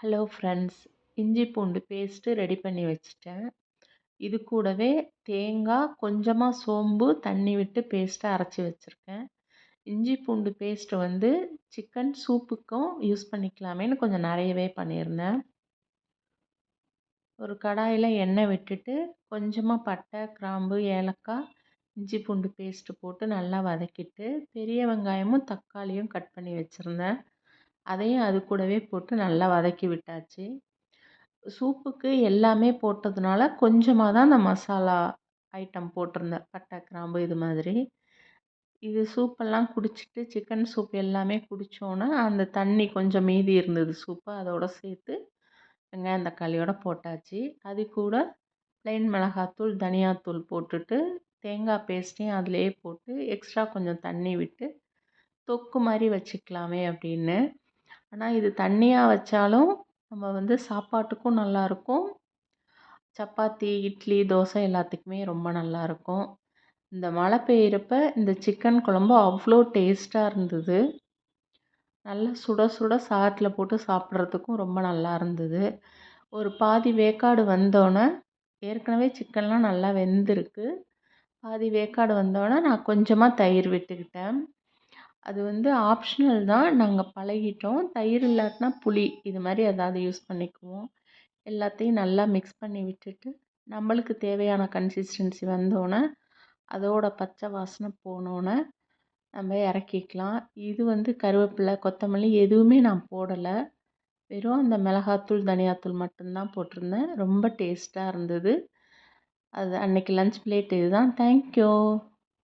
Hello friends. இஞ்சி பூண்டு paste ready பண்ணி வச்சுட்டேன். இது கூடவே தேங்காய் கொஞ்சமாக சோம்பு தண்ணி விட்டு பேஸ்ட்டாக அரைச்சி வச்சுருக்கேன். இஞ்சி பூண்டு பேஸ்ட்டு வந்து சிக்கன் சூப்புக்கும் யூஸ் பண்ணிக்கலாமேன்னு கொஞ்சம் நிறையவே பண்ணியிருந்தேன். ஒரு கடாயில் எண்ணெய் விட்டுட்டு கொஞ்சமாக பட்டை கிராம்பு ஏலக்காய் இஞ்சி பூண்டு பேஸ்ட்டு போட்டு நல்லா வதக்கிட்டு பெரிய வெங்காயமும் தக்காளியும் கட் பண்ணி வச்சுருந்தேன். அதையும் அது கூடவே போட்டு நல்லா வதக்கி விட்டாச்சு. சூப்புக்கு எல்லாமே போட்டதுனால கொஞ்சமாக தான் அந்த மசாலா ஐட்டம் போட்டிருந்தேன். பட்டை கிராம்பு இது மாதிரி. இது சூப்பெல்லாம் குடிச்சிட்டு சிக்கன் சூப் எல்லாமே குடித்தோன்னே அந்த தண்ணி கொஞ்சம் மீதி இருந்தது சூப்பு அதோடு சேர்த்து வெங்காயம் தக்காளியோட போட்டாச்சு. அது கூட ப்ளைன் மிளகாத்தூள் தனியாத்தூள் போட்டுட்டு தேங்காய் பேஸ்ட்டையும் அதிலே போட்டு எக்ஸ்ட்ரா கொஞ்சம் தண்ணி விட்டு தொக்கு மாதிரி வச்சுக்கலாமே அப்படின்னு ஆனால் இது தண்ணியாக வச்சாலும் நம்ம வந்து சாப்பாட்டுக்கும் நல்லாயிருக்கும் சப்பாத்தி இட்லி தோசை எல்லாத்துக்குமே ரொம்ப நல்லாயிருக்கும் இந்த மழை பெய்கிறப்ப இந்த சிக்கன் குழம்பு அவ்வளோ டேஸ்ட்டாக இருந்தது. நல்லா சுட சுட சாத்தில் போட்டு சாப்பிட்றதுக்கும் ரொம்ப நல்லா இருந்தது. ஒரு பாதி வேக்காடு வந்தோடனே ஏற்கனவே சிக்கன்லாம் நல்லா வெந்திருக்கு. பாதி வேக்காடு வந்தோடனே நான் கொஞ்சமாக தயிர் விட்டுக்கிட்டேன். அது வந்து ஆப்ஷனல் தான். நாங்கள் பழகிட்டோம். தயிர் இல்லாட்டினா புளி இது மாதிரி ஏதாவது யூஸ் பண்ணிக்குவோம். எல்லாத்தையும் நல்லா மிக்ஸ் பண்ணி விட்டுட்டு நம்மளுக்கு தேவையான கன்சிஸ்டன்சி வந்தோடனே அதோட பச்சை வாசனை போனோடனே நம்ம இறக்கிக்கலாம். இது வந்து கருவேப்பிலை கொத்தமல்லி எதுவுமே நான் போடலை. வெறும் அந்த மிளகாத்தூள் தனியாத்தூள் மட்டும்தான் போட்டிருந்தேன். ரொம்ப டேஸ்ட்டாக இருந்தது. அது அன்றைக்கி லன்ச் பிளேட் இதுதான். தேங்க்யூ